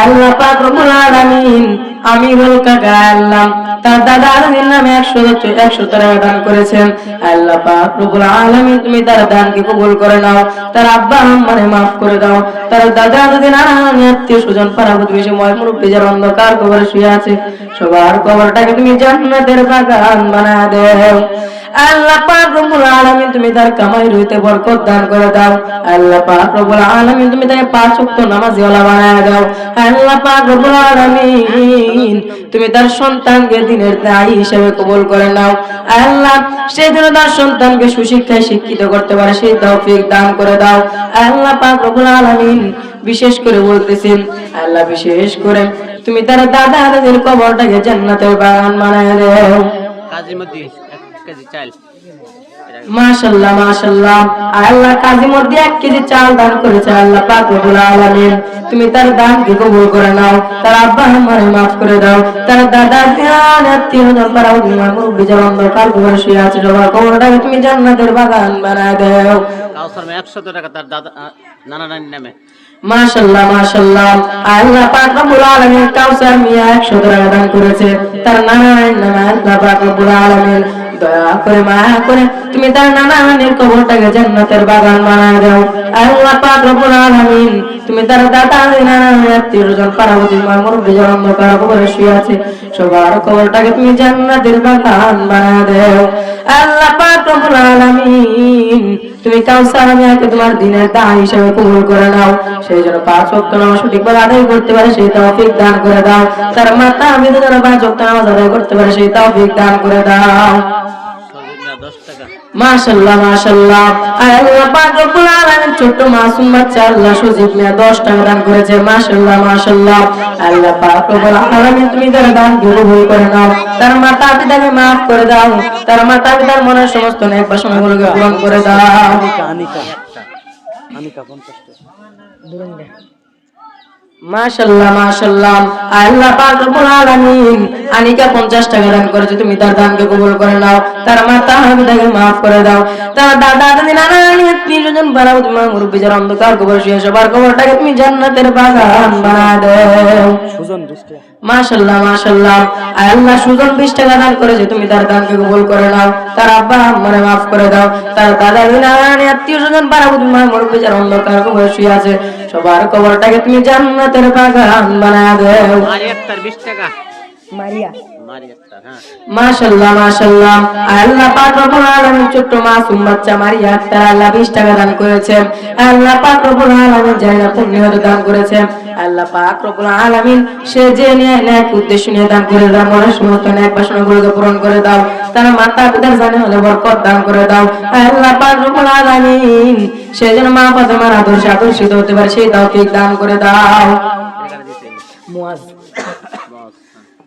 আল্লাহ পাক রব্বুল আলামিন কাকা আল্লাহ তার দাদা টাকা দান করেছেন। আল্লাহ পাক রব্বুল আলামিন, তুমি তার দানকে কবুল করে নাও। তার আব্বা আম্মারে মাফ করে দাও। তার দাদা দাদি নানা নানি আত্মীয় ময় যারা অন্ধকার কবরে শুয়ে আছে, সবার কবরটাকে তুমি জান্নাতের বাগান বানা আল্লাহ পাক রব্বুল আলামিন তুমি তার কামাই রইতে বরকত দান করে দাও। আল্লাহ পাক রব্বুল আলামিন তুমি তাকে পাঁচ ওয়াক্ত নামাজি ওয়ালা বানায় দাও। আল্লাহ পাক রব্বুল আলামিন তুমি তার সন্তানকে দিনের দায়ী হিসেবে কবুল করে নাও। আল্লাহ সেই জন্য তার সন্তানকে সুশিক্ষায় শিক্ষিত করতে পারে, সেই তৌফিক দান করে দাও। আল্লাহ পাক রব্বুল আলামিন বিশেষ করে বলতেছেন, আল্লাহ বিশেষ করে তুমি তার দাদা দাদির কবরটাকে জান্নাতের বাগান বানায় দাও। এক কেজি চাল। আল্লাহ কাজী মধ্যে এক কেজি চাল দান করেছে আল্লাহ পাক রব্বুল আলামিন। তুমি তার দানকে কবুল করে নাও তার আব্বা আমারে মাফ করে দাও তার দাদা ধ্যান আত্মীয় যারা অন্ধকার শুয়ে আছে সবার কবরটাকে তুমি জান্নাতের বাগান বানায় দাও। কাউসার টাকা তার দাদা নানা নানির নামে। মাশাল্লাহ মাশাল্লাহ আল্লাহ পাক রব্বুল আলামিন কাউসার মিয়া 100 টাকা দান করেছে তার নানার নামে আল্লাহ পাক রব্বুল আলামিন। দয়া করে, মায়া করে, তুমি তার নানা নানির কবরটাকে জান্নাতের বাগান বানায় দাও। আল্লাহ পাক রব্বুল আলামিন, তুমি তার দাদা নানা আত্মীয় স্বজন, পারাবতী মামুর বিজন অন্ধকার কবরে শুয়ে আছে, সবার কবরটাকে তুমি জান্নাতের বাগান বানায় দাও। আল্লাহ পাক রব্বুল আলামিন তুমি কাউসার মিয়াকে তোমার দিনের দান হিসেবে কবুল করে নাও। সেই জন্য পাঁচ ওয়াক্ত নামাজ সঠিকভাবে আদায় করতে পারে, সেই তৌফিক দান করে দাও। তার মাতা আমি তো যেন পাঁচ ওয়াক্ত নামাজ আদায় করতে পারে, সেই তৌফিক দান করে দাও। মাশাআল্লাহ মাশাআল্লাহ আল্লাহ পাক রব্বুল আলামিন ছোট্ট মাসুম বাচ্চা আল্লাহ সুজিব মিয়া 10 টাকা দান করেছে। মাশাআল্লাহ মাশাআল্লাহ আল্লাহ পাক রব্বুল আলামিন তুমি তার দান কবুল করে নাও তার মাতা পিতাকে maaf করে দাও তার মাতা পিতার মনের সমস্ত নেক বাসনাগুলোকে পূরণ করে দাও। আনিকা আনিকা পঞ্চাশ মাশাআল্লাহ মাশাআল্লাহ। আল্লাহ পাক রব্বুল আলামিন আনিকা 50 টাকা দান করেছে তুমি তার দানকে কবুল করে নাও তার মাতা পিতাকে maaf করে দাও তার দাদা দাদি নানা নানি স্বজন বাড়াও তোমার মুরব্বী যারা অন্ধকার কবর শুয়ে সবার কবরটাকে তুমি জান্নাতের বাগান বানা দাও। সুজন মাশাআল্লাহ মাশাআল্লাহ। আল্লাহ সুজন 20 টাকা দান করেছে তুমি তার দানকে কবুল করে নাও তার আব্বা আম্মারে maaf করে দাও তার দাদা নানি আত্মীয় স্বজন বাড়াও তোমার মুরব্বী যারা অন্ধকার কবর শুয়ে আছে সবার কবরটাকে তুমি জান্নাতের বাগান বানা দাও। মারি একটার বিশ টাকা। মারিয়া। হ্যাঁ। মাশাআল্লাহ মাশাআল্লাহ। আল্লাহ পাক রব্বুল আলামিন ছোট্ট মাসুম বাচ্চা মারিয়া তার আল্লাহ 20 টাকা দান করেছেন। আল্লাহ পাক রব্বুল আলামিন জায়গা পুণ্যত দান করেছেন। আল্লাহ পাক রব্বুল আলামিন সে যে নিয়ে নেক উদ্দেশ্য নিয়ে দান করে দাও মনের সমস্ত নেক বাসনাগুলোকে পূরণ করে দাও। তার মাতা পিতার জানে হলে বরকত দান করে দাও। আল্লাহ পাক রব্বুল আলামিন সে যেন মা ফাতেমার আদর্শে আদর্শিত হতে পারে সেই তৌফিক দান করে দাও। মুয়াজ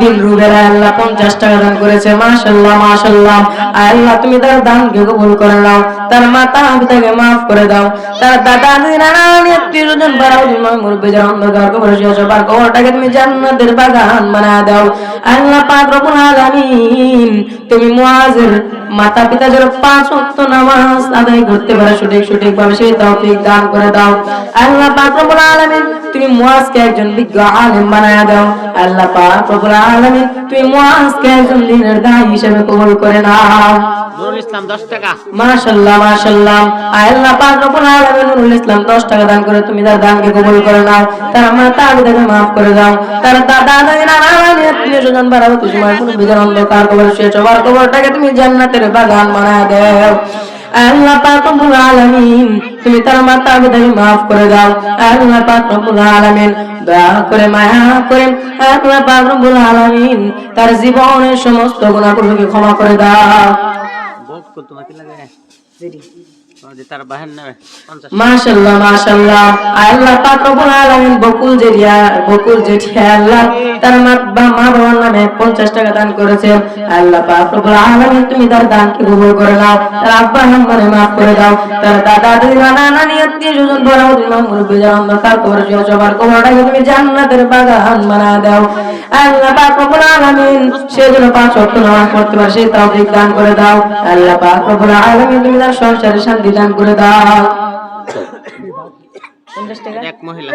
বিন আল্লাহ 50 টাকা দান করেছে, মাশাআল্লাহ মাশাআল্লাহ। আল্লাহ, তুমি তার দানকে কবুল করে নাও, তার মাতা পিতাকে maaf করে দাও, তার দাদা নানা অন্ধকার কবরে কবরটাকে তুমি জান্নাতের বাগান দাও। আল্লাহ, পাক রব্বুল আলামিন, তুমি মাতা পিতা যেন পাঁচ ওয়াক্ত নামাজ আদায় করতে পারে, সঠিক সঠিক ভাবে সেই তৌফিক দান করে দাও। আল্লাহ, পাক রব্বুল আলামিন, তুমি একজন বিজ্ঞ আলেম বানায়া দাও। আল্লাহ, পাক রব্বুল আলামিন তুমি মুয়াজকে একজন দিনের দায়ী হিসেবে কবুল করে নাও নুরুল ইসলাম দশ টাকা। মাশাআল্লাহ মাশাআল্লাহ আল্লাহ পাক রব্বুল আলামিন নুরুল ইসলাম 10 টাকা দান করে তুমি তার দানকে কবুল করে নাও। তার মাতা পিতাকে maaf করে দাও। তার দাদা দাদি নানা নানি আত্মীয় স্বজন বাড়াবো তোমার কোনো বিধান অন্ধকার কবর শেষ হবার কবরটাকে তুমি জান্নাতের বাগান বানায় দাও। আল্লাহ পাক রব্বুল আলামিন তুমি তার মাতা পিতাকে maaf করে দাও। আল্লাহ পাক রব্বুল আলামিন দয়া করে মায়া করে আল্লাহ পাক রব্বুল আলামিন তার জীবনের সমস্ত গুনাহগুলোকে ক্ষমা করে দাও। বক কো তোমাকে লাগে আল্লাহ, পাক রব্বুল আলামিন বকুল জেরিয়া বকুল জেঠিয়া আল্লাহ, তার মা মা বাবার নামে 50 টাকা দান করেছে আল্লাহ, পাক রব্বুল আলামিন, তুমি তার কবুল করে নাও। তার আব্বা করে দাও। তার দাদা নানা বড় ইমাম, মুরব্বি তুমি জান্নাতের বাগান বানায় দাও। আল্লাহ, পাক রব্বুল আলামিন পাঁচ ওয়াক্ত নামাজ পড়তে পারে সেই দান করে দাও। আল্লাহ, পাক রব্বুল আলামিন, তুমি তার সংসারে শান্তি দান করে দাও। এক মহিলা।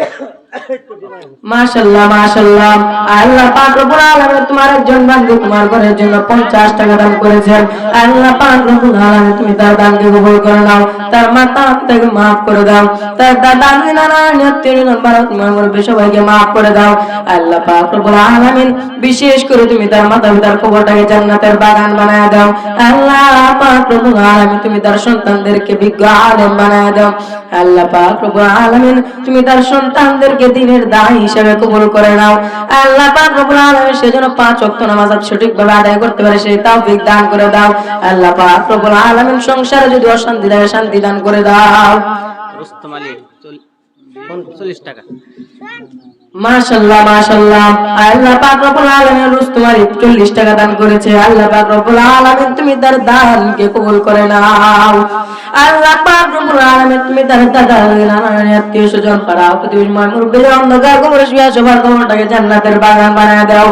মাশাল্লাহ মাশাল্লাহ আল্লাহ পাক রব্বুল আলামিন তোমার একজন বান্দা তোমার ঘরের জন্য 50 টাকা দান করেছেন। আল্লাহ পাক রব্বুল আলামিন তুমি তার দানকে কবুল করে নাও, তার মাতা পিতাকে maaf করে দাও, তার দাদা নানা তোমার maaf করে দাও। আল্লাহ পাক রব্বুল আলামিন বিশেষ করে তুমি তার মাতা পিতার কবরটাকে জান্নাতের বাগান বানায় দাও। আল্লাহ পাক রব্বুল আলামিন তুমি তার সন্তানদেরকে বিজ্ঞ আলেম বানায় দাও। আল্লাহ পাক রব্বুল আলামিন তুমি তার সন্তানদেরকে দিনের দায় হিসেবে কবুল করে নাও। আল্লাহ পাক রব্বুল আলামিন সেজন্য পাঁচ ওয়াক্ত নামাজ সঠিকভাবে আদায় করতে পারে, সেই তৌফিক দান করে দাও। আল্লাহ পাক রব্বুল আলামিন সংসারে যদি অশান্তি দেয়, শান্তি দান করে দাও। রুস্তম আলী। আল্লাহ পাক রব্বুল আলামিন রুস্তমার 40 টাকা দান করেছে। আল্লাহ পাক রব্বুল আলামিন তুমি তার দানকে কবুল করে নাও। আল্লাহ পাক রব্বুল আলামিন তুমি তার দাদা আত্মীয় স্বজন, পাড়া প্রতিবেশী মুরব্বী অন্ধকার কবরে শুয়ে সবার কবরটাকে জান্নাতের বাগান বানায় দাও।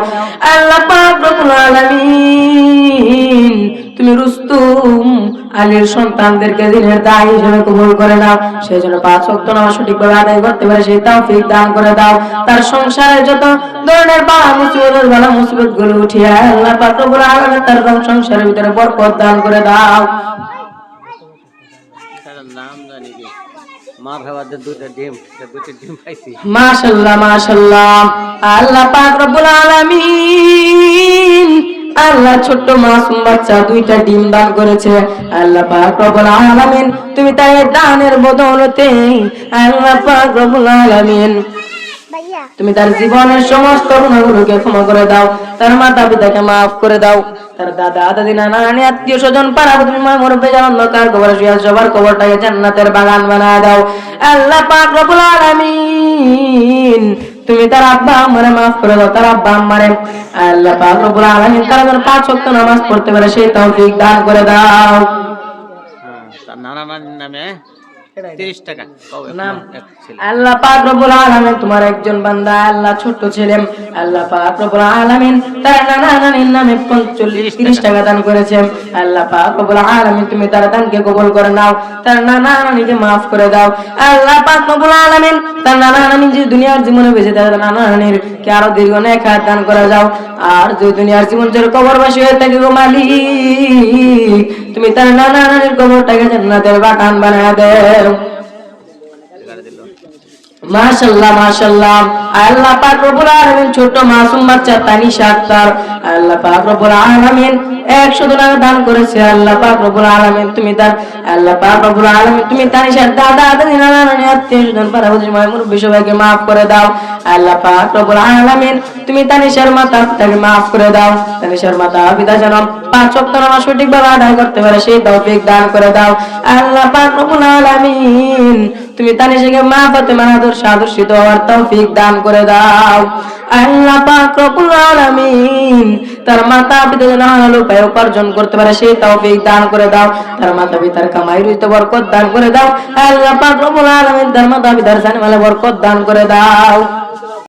আল্লাহ পাক রব্বুল আলামিন তুমি রুস্তুম আলীর সন্তানদেরকে দিনের দায় হিসেবে কবুল করে নাও। সেই জন্য পাঁচ ওয়াক্ত নামাজ সঠিকভাবে আদায় করতে পারে সেই তৌফিক দান করে দাও। তার সংসারে যত ধরনের বালা মুসিবত বালা মুসিবতগুলো উঠিয়ে আল্লাহ পাক রব্বুল আলামিন তার সংসারের ভিতরে বরকত দান করে দাও। তার নাম জানি কি? মা ভাবাদের দুইটা ডিম তা দুইটা ডিম পাইছি। মাশাআল্লাহ মাশাআল্লাহ। আল্লাহ পাক রব্বুল আলামিন আল্লাহ ছোট্ট মাসুম বাচ্চা দুইটা ডিম দান করেছে। আল্লাহ পাক রব্বুল আলামিন তুমি তাই দানের বদৌলতে আল্লাহ পাক রব্বুল আলামিন। তুমি তার জীবনের সমস্ত গুণাগুলোকে ক্ষমা করে দাও তার মাতা পিতাকে মাফ করে দাও তার দাদা দাদি নানা নানি আত্মীয় স্বজন পাড়া তুমি মা মুরব্বী যার অন্ধকার কবর শুয়ে সবার কবরটাকে জান্নাতের বাগান বানায় দাও। আল্লাহ পাক রব্বুল আলামিন তুমি তার আব্বা আমারে মাফ করে দাও তার আব্বা আমারে। আল্লাহ পাক রব্বুল আলামিন তারা যেন পাঁচ ওয়াক্ত নামাজ পড়তে পারে সেই তৌফিক দান করে দাও। হ্যাঁ, তার নানা নামে তিরিশ টাকা। নাম আল্লাহ পাক রব্বুল আলামিন তোমার একজন বান্দা আল্লাহ ছোট ছেলে। আল্লাহ পাক রব্বুল আলামিন তার নানা নানির নামে 45 30 টাকা দান করেছে। আল্লাহ পাক রব্বুল আলামিন তুমি তার দানকে কবুল করে নাও। তার নানা নানিকে maaf করে দাও। আল্লাহ পাক রব্বুল আলামিন তার নানা নানি যে দুনিয়ার জীবনে বেঁচে তার নানা নানির কে আরও দীর্ঘ নেক দান করে যাও। আর যে দুনিয়ার জীবন যার কবরবাসী হয়ে থাকে গো মালিক তুমি তার নানা নানির কবরটাকে জান্নাতের বাগান বানায় দাও। মাশাল্লাহ মাশাল্লাহ। আল্লাহ পাক রব্বুল আলামিন ছোট মাসুম বাচ্চা তানিশা আক্তার। আল্লাহ পাক রব্বুল আলামিন 100 টাকা দান করেছে আল্লাহ পাক তুমি তার, আল্লাহ পাক রব্বুল আলামিন, তুমি তানিশার দাদা আত্মীয় স্বজন মুরব্বি maaf করে দাও। আল্লাহ পাক তুমি পিতাকে maaf করে দাও। পিতা যেন পাঁচ ওয়াক্ত নামাজ সঠিকভাবে আদায় করতে পারে, সেই তৌফিক দান করে দাও। আল্লাহ পাক রব্বুল আলামিন, তুমি তানিশাকে মা ফাতেমার আদর্শ আদর্শিত হওয়ার তৌফিক দান করে দাও। আল্লাহ পাক রব্বুল আলামিন তার মাতা পিতা যেন হালাল উপায়ে উপার্জন করতে পারে, সেই তৌফিক দান করে দাও। তার মাতা পিতার কামাই রুইতে বরকত দান করে দাও। আল্লাহ পাক রব্বুল আলামিন তার মাতা পিতার জানে বরকত দান করে দাও।